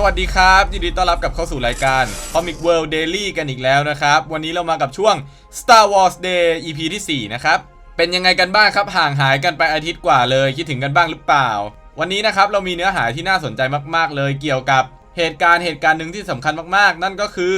สวัสดีครับ ยินดีต้อนรับกลับเข้าสู่รายการ Comic World Daily กันอีกแล้วนะครับ วันนี้เรามากับช่วง Star Wars Day EP ที่ 4 นะครับ เป็นยังไงกันบ้างครับ ห่างหายกันไปอาทิตย์กว่าเลย คิดถึงกันบ้างหรือเปล่า วันนี้นะครับเรามีเนื้อหาที่น่าสนใจมากๆ เลยเกี่ยวกับเหตุการณ์เหตุการณ์หนึ่งที่สำคัญมากๆ นั่นก็คือ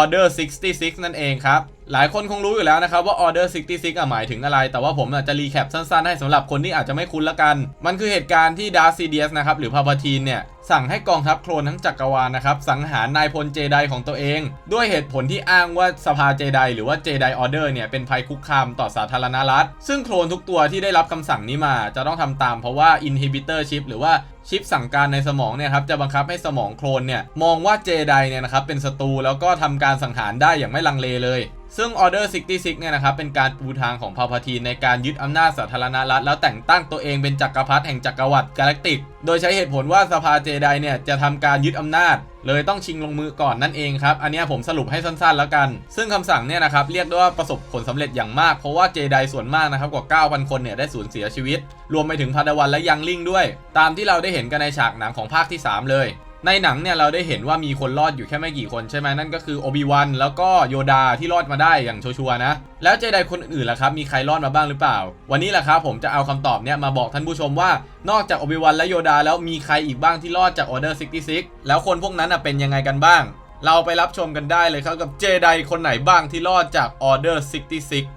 Order 66 นั่นเองครับ หลายคนคงรู้อยู่แล้วนะครับว่า Order 66อะหมายถึงอะไร แต่ว่าผมจะรีแคปสั้นๆ ให้สำหรับคนที่อาจจะไม่คุ้นละกัน มันคือเหตุการณ์ที่ดาร์ c ีเดียสนะครับหรือพาพาทีนเนี่ย สั่งให้กองทัพโคลนทั้งจักรวาลนะครับ สังหารนายพลเจไดของตัวเอง ด้วยเหตุผลที่อ้างว่าสภาเจไดหรือว่าเจไดออเดอร์เนี่ย เป็นภัยคุกคามต่อสาธารณรัฐ ซึ่งโคลนทุกตัวที่ได้รับคำสั่งนี้มา จะต้องทำตามเพราะว่า inhibitor chip หรือว่าชิปสั่งการในสมองเนี่ยครับจะบังคับให้สมองโคลนเนี่ยมองว่าเจไดเนี่ยนะครับเป็นศัตรูแล้วก็ทำการสังหารได้อย่างไม่ลังเลเลย ซึ่ง Order 66 เนี่ยนะครับ เป็นการปูทางของพาพาทีนในการยึดอำนาจสาธารณรัฐแล้วแต่งตั้งตัวเองเป็นจักรพรรดิแห่งจักรวรรดิกาแล็กติก โดยใช้เหตุผลว่าสภาเจไดเนี่ยจะทำการยึดอำนาจ เลยต้องชิงลงมือก่อนนั่นเองครับ อันนี้ผมสรุปให้สั้นๆแล้วกัน ซึ่งคำสั่งเนี่ยนะครับเรียกได้ว่าประสบผลสำเร็จอย่างมาก เพราะว่าเจไดส่วนมากนะครับกว่า 9,000 คนเนี่ยได้สูญเสียชีวิต รวมไปถึงพาดาวันและยังลิงด้วย ตามที่เราได้เห็นกันในฉากหนังของภาคที่ 3 เลย ในหนังเนี่ยเราได้เห็นว่ามีคนรอดอยู่แค่ไม่กี่คนใช่ไหมนั่นก็คือโอบิวันแล้วก็โยดาที่รอดมาได้อย่างชัวร์ๆนะ แล้วเจไดคนอื่นล่ะครับมีใครรอดมาบ้างหรือเปล่า วันนี้แหละครับผมจะเอาคำตอบเนี่ยมาบอกท่านผู้ชมว่านอกจากโอบิวันและโยดาแล้วมีใครอีกบ้างที่รอดจากออเดอร์66 แล้วคนพวกนั้นเป็นยังไงกันบ้าง เราไปรับชมกันได้เลยครับกับเจไดคนไหนบ้างที่รอดจากออเดอร์66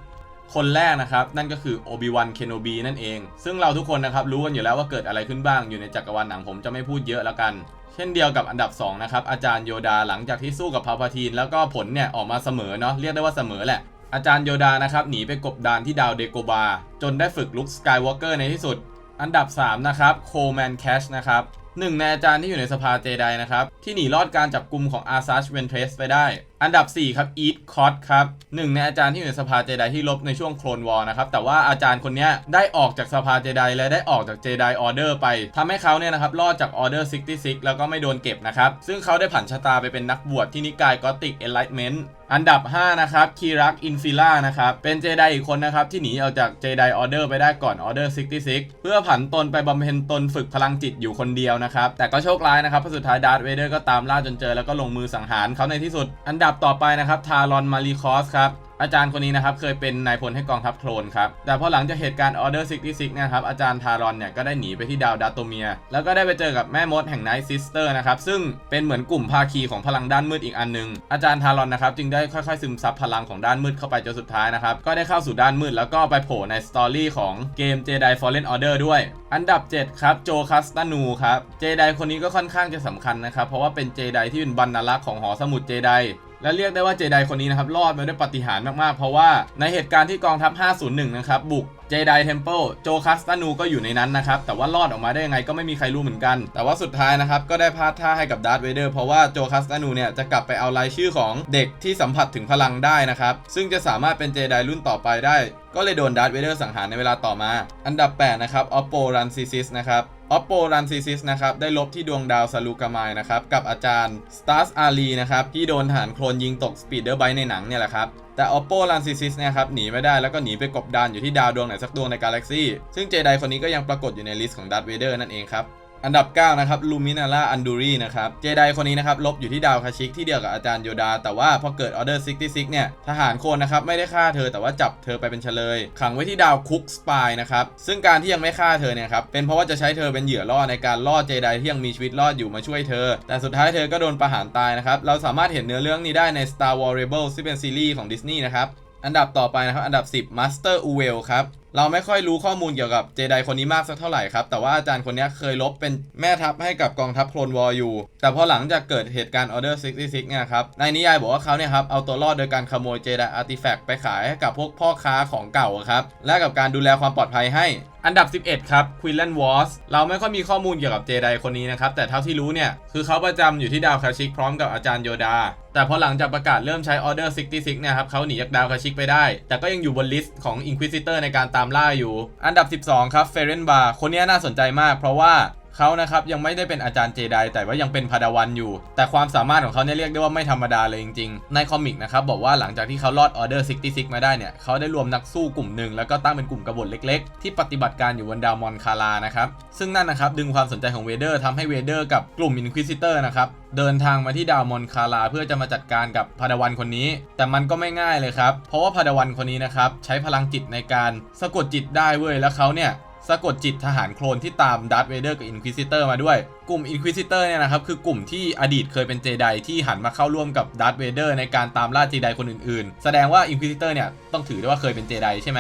คนแรกนะครับ นั่นก็คือโอบิวันเคนโนบีนั่นเอง ซึ่งเราทุกคนนะครับรู้กันอยู่แล้วว่าเกิดอะไรขึ้นบ้างอยู่ในจักรวาลหนังผมจะไม่พูดเยอะแล้วกัน เช่นเดียวกับอันดับ 2 นะครับ อาจารย์โยดาหลังจากที่สู้กับพาพาทีน แล้วก็ผลเนี่ยออกมาเสมอเนาะเรียกได้ว่าเสมอแหละอาจารย์โยดานะครับหนีไปกบดานที่ดาวเดโกบา จนได้ฝึกลุคสกายวอล์กเกอร์ในที่สุด อันดับ 3 นะครับโคแมนแคชนะครับหนึ่งในอาจารย์ที่อยู่ในสภาเจไดนะครับที่หนีรอดการจับกลุ่มของอาซาชเวนเทรสไปได้ อันดับ 4 ครับอีทคอตครับหนึ่งในอาจารย์ที่อยู่ในสภาเจไดที่ลบในช่วงโคลนวอร์นะครับ แต่ว่าอาจารย์คนนี้ได้ออกจากสภาเจไดและได้ออกจากเจไดออเดอร์ไปทำให้เขาเนี่ยนะครับรอดจากออเดอร์66 แล้วก็ไม่โดนเก็บนะครับ ซึ่งเขาได้ผันชะตาไปเป็นนักบวชที่นิกายกอติกเอลไลท์เมนต์อันดับ 5 นะครับคีรักอินฟิล่านะครับ เป็นเจไดอีกคนนะครับ ที่หนีออกจากเจไดออเดอร์ไปได้ก่อนออเดอร์66 เพื่อผันตนไปบำเพ็ญตนฝึกพลังจิตอยู่คนเดียวนะครับ แต่ก็โชคร้ายนะครับเพราะสุดท้ายดาร์ธเวเดอร์ก็ตามล่าจนเจอแล้วก็ลงมือสังหารเขาในที่สุดอันดับต่อไปนะครับทารอนมารีคอสครับอาจารย์คนนี้นะครับเคยเป็นนายพลให้กองทัพโคลนครับ แต่พอหลังจากเหตุการณ์ Order 66เนะครับอาจารย์ทารอนเนี่ยก็ได้หนีไปที่ดาวดาโตเมีย แล้วก็ได้ไปเจอกับแม่มดแห่งไนท์ซิสเตอร์นะครับ ซึ่งเป็นเหมือนกลุ่มภาคีของพลังด้านมืดอีกอันหนึง อาจารย์ทารอนนะครับจึงได้ค่อยๆ ซึมซับพลังของด้านมืดเข้าไปจนสุดท้ายนะครับ ก็ได้เข้าสู่ด้านมืดแล้วก็ไปโผล่ในสตอรี่ของเกม Jedi Fallen Order ด้วย อันดับ 7 ครับโจคัสตานูครับเจไดคนนี้ก็ค่อนข้างจะสำคัญนะครับเพราะว่าเป็นเจไดที่เป็นบรรลักษ์ของหอสมุดเจได และเรียกได้ว่าเจไดคนนี้นะครับรอดมาด้วยปาฏิหาริย์มากๆ เพราะว่าในเหตุการณ์ที่กองทัพ 501 นะครับบุกเจไดเทมเพิลโจคัสตานูก็อยู่ในนั้นนะครับ แต่ว่ารอดออกมาได้ยังไงก็ไม่มีใครรู้เหมือนกัน แต่ว่าสุดท้ายนะครับ ก็ได้พลาดท่าให้กับดาร์ธเวเดอร์เพราะว่าโจคัสตานูเนี่ยจะกลับไปเอารายชื่อของเด็กที่สัมผัสถึงพลังได้นะครับ ซึ่งจะสามารถเป็นเจไดรุ่นต่อไปได้ ก็เลยโดนดาร์ธเวเดอร์สังหารในเวลาต่อมา อันดับ 8 นะครับออปโปรันซิซิสนะครับ Oppo r u n c y s นะครับได้ลบที่ดวงดาวซาลูกามายนะครับกับอาจารย์ Stars Ali นะครับที่โดนฐานโคลนยิงตก Speeder b y ในหนังเนี่ยแหละครับแต่ Oppo r a n c i s เนี่ยครับหนีไม่ได้แล้วก็หนีไปกบดานอยู่ที่ดาวดวงไหนสักดวงในกาแล็กซี่ซึ่งเจไดคนนี้ก็ยังปรากฏอยู่ในลิสต์ของดัตเวเดอร์นั่นเองครับ อันดับ 9 นะครับลูมินาร่าอันดูรีนะครับ เจไดคนนี้นะครับลบอยู่ที่ดาวคาชิกที่เดียวกับอาจารย์โยดา แต่ว่าพอเกิดออเดอร์66เนี่ย ทหารโคนนะครับไม่ได้ฆ่าเธอแต่ว่าจับเธอไปเป็นเฉลย ขังไว้ที่ดาวคุกสปายนะครับ ซึ่งการที่ยังไม่ฆ่าเธอเนี่ยครับ เป็นเพราะว่าจะใช้เธอเป็นเหยื่อล่อในการล่อเจไดที่ยังมีชีวิตรอดอยู่มาช่วยเธอ แต่สุดท้ายเธอก็โดนประหารตายนะครับ เราสามารถเห็นเนื้อเรื่องนี้ได้ใน Star Wars Rebels ที่เป็นซีรีส์ของดิสนีย์นะครับ อันดับต่อไปนะครับ อันดับ 10 Master u w e l ครับ เราไม่ค่อยรู้ข้อมูลเกี่ยวกับเจไดคนนี้มากสักเท่าไหร่ครับ แต่ว่าอาจารย์คนนี้เคยลบเป็นแม่ทัพให้กับกองทัพโคลนวอร์อยู่ แต่พอหลังจากเกิดเหตุการณ์ Order 66 เนี่ยครับ ในนิยายบอกว่าเขาเนี่ยครับ เอาตัวรอดโดยการขโมยเจไดอาร์ติแฟกต์ไปขายให้กับพวกพ่อค้าของเก่าครับ และกับการดูแลความปลอดภัยให้ อันดับ 11 ครับ q u i l l a n w a s เราไม่ค่อยมีข้อมูลเกี่ยวกับเจไดคนนี้นะครับ แต่เท่าที่รู้เนี่ย คือเขาประจำอยู่ที่ดาวคาชิกพร้อมกับอาจารย์โยดา แต่พอหลังจากประกาศเริ่มใช้ Order 66เนี่ยครับเขาหนีจากดาวคาชิกไปได้ แต่ก็ยังอยู่บนลิสต์ของ Inquisitor ในการตามล่าอยู่ อันดับ 12 ครับเฟรนบาร์คนนี้น่าสนใจมาก เพราะว่า เขานะครับยังไม่ได้เป็นอาจารย์เจไดแต่ว่ายังเป็นพาดาวันอยู่ แต่ความสามารถของเขาเนี่ยเรียกได้ว่าไม่ธรรมดาเลยจริงๆ ในคอมิกนะครับบอกว่าหลังจากที่เขารอดออเดอร์66 มาได้เนี่ยเขาได้รวมนักสู้กลุ่มหนึ่งแล้วก็ตั้งเป็นกลุ่มกบฏเล็กๆ ที่ปฏิบัติการอยู่บนดาวมอนคารานะครับซึ่งนั่นนะครับดึงความสนใจของเวเดอร์ทำให้เวเดอร์กับกลุ่มอินควิซิเตอร์นะครับเดินทางมาที่ดาวมอนคาราเพื่อจะมาจัดการกับพาดาวันคนนี้ แต่มันก็ไม่ง่ายเลยครับเพราะว่าพาดาวันคนนี้นะครับใช้พลังจิตในการสะกดจิตได้เว้ยแล้วเขาเนี่ย สะกดจิตทหารโคลนที่ตามดัตเวเดอร์กับอินควิซิเตอร์มาด้วย กลุ่มอินควิซิเตอร์เนี่ยนะครับคือกลุ่มที่อดีตเคยเป็นเจไดที่หันมาเข้าร่วมกับดัตเวเดอร์ในการตามล่าเจไดคนอื่นๆ แสดงว่าอินควิซิเตอร์เนี่ยต้องถือได้ว่าเคยเป็นเจไดใช่ไหม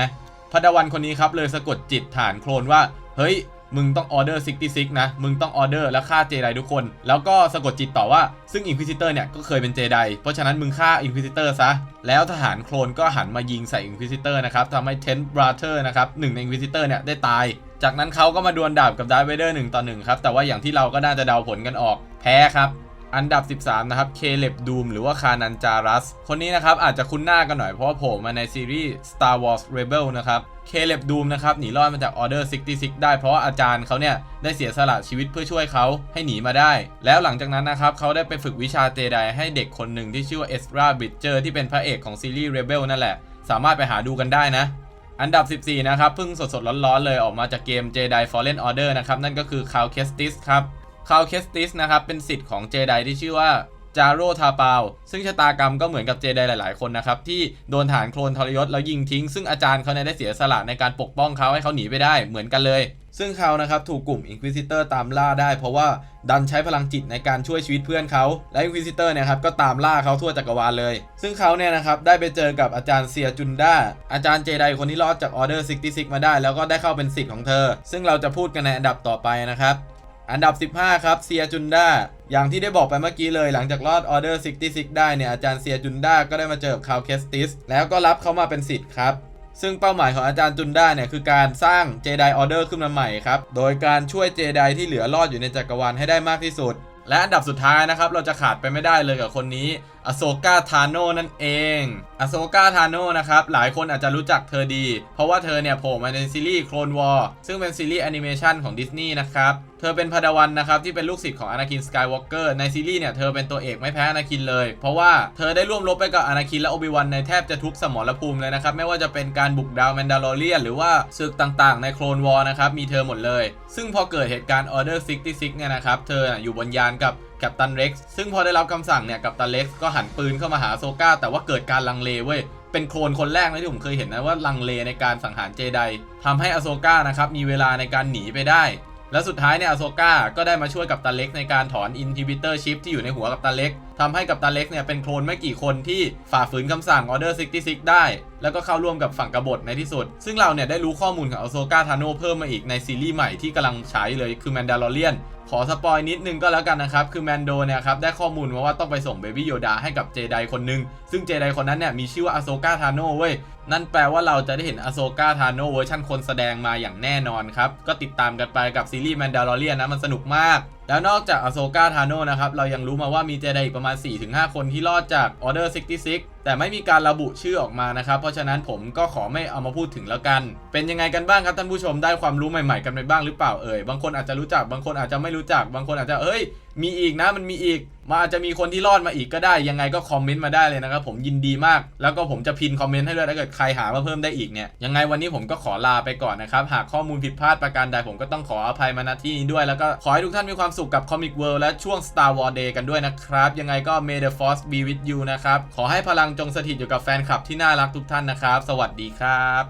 พัดวันคนนี้ครับเลยสะกดจิตฐานโคลนว่า เฮ้ย มึงต้องออเดอร์66นะ มึงต้องออเดอร์แล้วฆ่าเจไดทุกคน แล้วก็สะกดจิตต่อว่าซึ่งอินควิซิเตอร์เนี่ยก็เคยเป็นเจไดเพราะฉะนั้นมึงฆ่าอินควิซิเตอร์ซะ แล้วทหารโคลนก็หันมายิงใส่อินควิซิเตอร์นะครับทำให้เทนบราเธอร์นะครับหนึ่งในอินควิซิเตอร์เนี่ยได้ตาย จากนั้นเขาก็มาดวลดาบกับดาร์เวเดอร์หนึ่งต่อหนึ่งครับแต่ว่าอย่างที่เราก็น่าจะเดาผลกันออกแพ้ครับอันดับ 13 นะครับ เคเลบดูมหรือว่าคานันจารัส คนนี้นะครับ อาจจะคุ้นหน้ากันหน่อยเพราะว่าโผล่มาในซีรีส์ Star Wars Rebel นะครับ เคเลบดูมนะครับหนีรอดมาจาก Order 66 ได้เพราะว่าอาจารย์เขาเนี่ยได้เสียสละชีวิตเพื่อช่วยเขาให้หนีมาได้ แล้วหลังจากนั้นนะครับเขาได้ไปฝึกวิชาเจไดให้เด็กคนหนึ่งที่ชื่อว่าเอสราบิดเจอร์ที่เป็นพระเอกของซีรีส์ Rebel นั่นแหละ สามารถไปหาดูกันได้นะ อันดับ 14 นะครับเพิ่งสดๆร้อนๆเลยออกมาจากเกม Jedi Fallen Order นะครับนั่นก็คือคาวเคสติสครับคาวเคสติสนะครับเป็นสิทธิ์ของเจไดที่ชื่อว่า จาโรทาปาว ซึ่งชะตากรรมก็เหมือนกับเจไดหลาย ๆ คนนะครับ ที่โดนฐานโคลนทรยศแล้วยิงทิ้ง ซึ่งอาจารย์เขาเนี่ยได้เสียสละในการปกป้องเขาให้เขาหนีไปได้เหมือนกันเลย ซึ่งเขานะครับถูกกลุ่มอินควิซิเตอร์ตามล่าได้เพราะว่าดันใช้พลังจิตในการช่วยชีวิตเพื่อนเขา และอินควิซิเตอร์เนี่ยครับก็ตามล่าเขาทั่วจักรวาลเลย ซึ่งเขาเนี่ยนะครับได้ไปเจอกับอาจารย์เซียจุนด้าอาจารย์เจไดคนที่รอดจากออเดอร์66มาได้ แล้วก็ได้เข้าเป็นสิทธิ์ของเธอ ซึ่งเราจะพูดกันในอันดับต่อไปนะครับ อันดับ 15 ครับเซียจุนดาอย่างที่ได้บอกไปเมื่อกี้เลยหลังจากรอดออเดอร์66 ได้เนี่ย อาจารย์เซียจุนดาก็ได้มาเจอกับคาวเคสติส แล้วก็รับเขามาเป็นสิทธิ์ครับ ซึ่งเป้าหมายของอาจารย์จุนด้าเนี่ย คือการสร้างเจไดออเดอร์ขึ้นมาใหม่ครับ โดยการช่วยเจไดที่เหลือรอดอยู่ในจักรวาลให้ได้มากที่สุด และอันดับสุดท้ายนะครับเราจะขาดไปไม่ได้เลยกับคนนี้อโซกาทาโน่นั่นเองอโซกาทาโน่นะครับ หลายคนอาจจะรู้จักเธอดี เพราะว่าเธอเนี่ยโผล่มาในซีรีส์โคลนวอร์ซึ่งเป็นซีรีส์แอนิเมชันของดิสนีย์นะครับ เธอเป็นพาดาวันนะครับที่เป็นลูกศิษย์ของอนาคินสกายวอล์กเกอร์ในซีรีส์เนี่ยเธอเป็นตัวเอกไม่แพ้อนาคินเลย เพราะว่าเธอได้ร่วมรบไปกับอนาคินและโอบิวันในแทบจะทุกสมรภูมิเลยนะครับไม่ว่าจะเป็นการบุกดาวแมนดาโลเรียนหรือว่าศึกต่างๆ ในโคลนวอร์นะครับมีเธอหมดเลย ซึ่งพอเกิดเหตุการณ์ Order 66เนี่ยนะครับเธออยู่บนยานกับ กัปตันเร็กซ์ซึ่งพอได้รับคำสั่งเนี่ยกัปตันเร็กซ์ก็หันปืนเข้ามาหาโซก้า แต่ว่าเกิดการลังเลเว้ยเป็นโคลนคนแรกนะที่ผมเคยเห็นนะว่าลังเลในการสังหารเจไดทำให้อโซก้านะครับมีเวลาในการหนีไปได้ และสุดท้ายเนี่ยอโซก้าก็ได้มาช่วยกับตันเล็กในการถอนอินทิบิเตอร์ชิปที่อยู่ในหัวกับตันเล็ก ทำให้กับตันเล็กเนี่ยเป็นโคลนไม่กี่คนที่ฝ่าฝืนคำสั่ง Order 66 ได้ แล้วก็เข้าร่วมกับฝั่งกบฏในที่สุด ซึ่งเราเนี่ยได้รู้ข้อมูลของอโซกาทาโนเพิ่มมาอีกในซีรีส์ใหม่ที่กำลังฉายเลยคือแมนดาลเรียนขอสปอยนิดนึงก็แล้วกันนะครับ คือแมนโดเนี่ยครับได้ข้อมูลมาว่าต้องไปส่งเบบี้โยดาให้กับเจไดคนหนึ่งซึ่งเจไดคนนั้นเนี่ยมีชื่อว่าอโซกาทาโนเว้ย นั่นแปลว่าเราจะได้เห็นอโซกาทาโนเวอร์ชันคนแสดงมาอย่างแน่นอนครับ ก็ติดตามกันไปกับซีรีส์แมนดาลเรียนนะมันสนุกมาก แล้วนอกจากอโซกาทาโนนะครับ เรายังรู้มาว่ามีเจไดอีกประมาณ 4-5 คนที่รอดจากออเดอร์ 66แต่ไม่มีการระบุชื่อออกมานะครับ เพราะฉะนั้นผมก็ขอไม่เอามาพูดถึงแล้วกัน เป็นยังไงกันบ้างครับท่านผู้ชมได้ความรู้ใหม่ๆกันไปบ้างหรือเปล่าเอ่ยบางคนอาจจะรู้จักบางคนอาจจะไม่รู้จักบางคนอาจจะเอ้ย มีอีกนะมันมีอีกมาอาจจะมีคนที่รอดมาอีกก็ได้ ยังไงก็คอมเมนต์มาได้เลยนะครับผมยินดีมาก แล้วก็ผมจะพินคอมเมนต์ให้ด้วยถ้าเกิดใครหามาเพิ่มได้อีกเนี่ยยังไงวันนี้ผมก็ขอลาไปก่อนนะครับหากข้อมูลผิดพลาดประการใดผมก็ต้องขออภัยมาณที่นี้ด้วย แล้วก็ขอให้ทุกท่านมีความสุขกับ Comic World และช่วง Star Wars Day กันด้วยนะครับยังไงก็ May the Force be with you นะครับขอให้พลังจงสถิตอยู่กับแฟนคลับที่น่ารักทุกท่านนะครับ สวัสดีครับ